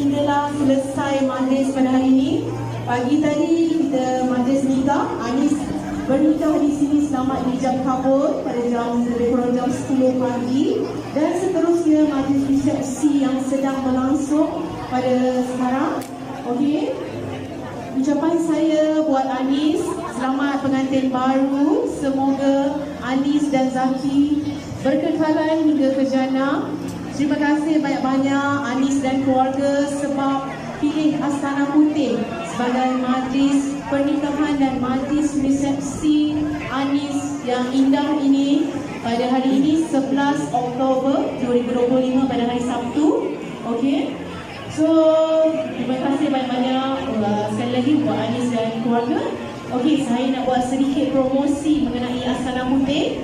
hinggalah selesai majlis pada hari ini. Pagi tadi kita majlis nikah. Anis bernikah di sini selamat di jam kabut pada jam lebih kurang jam 10 pagi dan seterusnya majlis resepsi yang sedang berlangsung pada sekarang. Okey. Ucapan saya buat Anis, selamat pengantin baru. Semoga Anis dan Zaki berkekalan hingga ke jannah. Terima kasih banyak-banyak Anis dan keluarga sebab pilih Astana Putih sebagai majlis pernikahan dan majlis resepsi Anis yang indah ini pada hari ini 11 Oktober 2025 pada hari Sabtu. Okey. So, terima kasih banyak-banyak uh, sekali lagi buat Anis dan keluarga. Okey, saya nak buat sedikit promosi mengenai Astana Putih.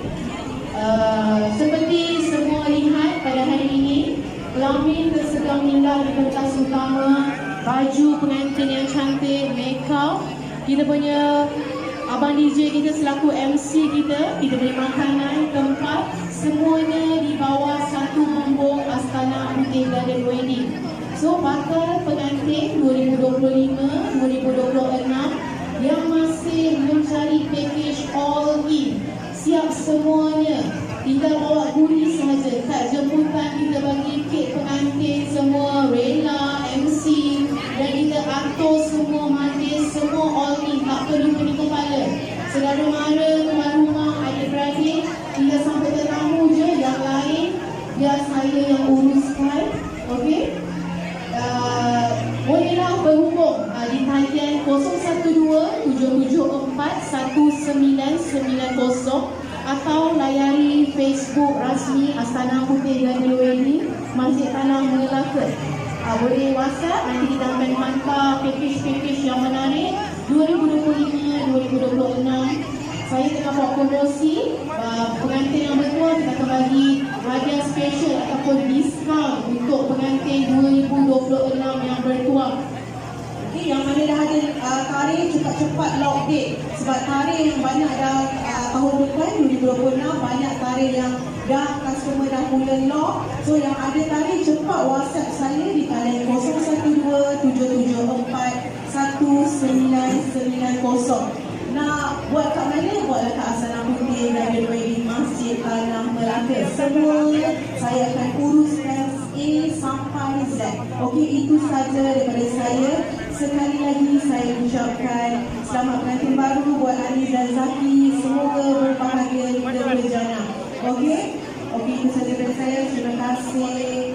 Uh, seperti semua lihat pada hari ini, pelamin tersedang indah di utama, baju pengantin yang cantik, makeup. Kita punya Abang DJ kita selaku MC kita, kita punya makanan, tempat, semuanya di bawah satu bumbung Astana Putih Garden Wedding. So, bakal pengantin 2025-2026 yang masih mencari package all in, siap semuanya. Tinggal bawa budi sahaja. Kad jemputan kita bagi kek pengantin semua 012-774-1990 atau layari Facebook rasmi Astana Putih Garden Wedding Masjid Tanah Melaka. Uh, boleh WhatsApp, nanti kita akan hantar package-package yang menarik 2025-2026 saya tengah buat promosi uh, pengantin yang bertuah kita akan bagi hadiah special ataupun diskaun untuk pengantin 2026 yang bertuah Okay, yang mana dah cepat-cepat lock date sebab tarikh yang banyak dah uh, tahun depan 2026 banyak tarikh yang dah customer dah mula lock. So yang ada tarikh cepat whatsapp saya di talian 0121741990 nak buat kat mana? Buatlah kat Asana Putih Garden Wedding Masjid Tanah Melaka. Semua saya akan uruskan A sampai Z. Okey itu saja daripada saya Sekali lagi saya ucapkan Selamat pengantin baru buat Anis dan Zaki. Semoga berbahagia hingga berjana Okey? Okey itu saja daripada saya. Terima kasih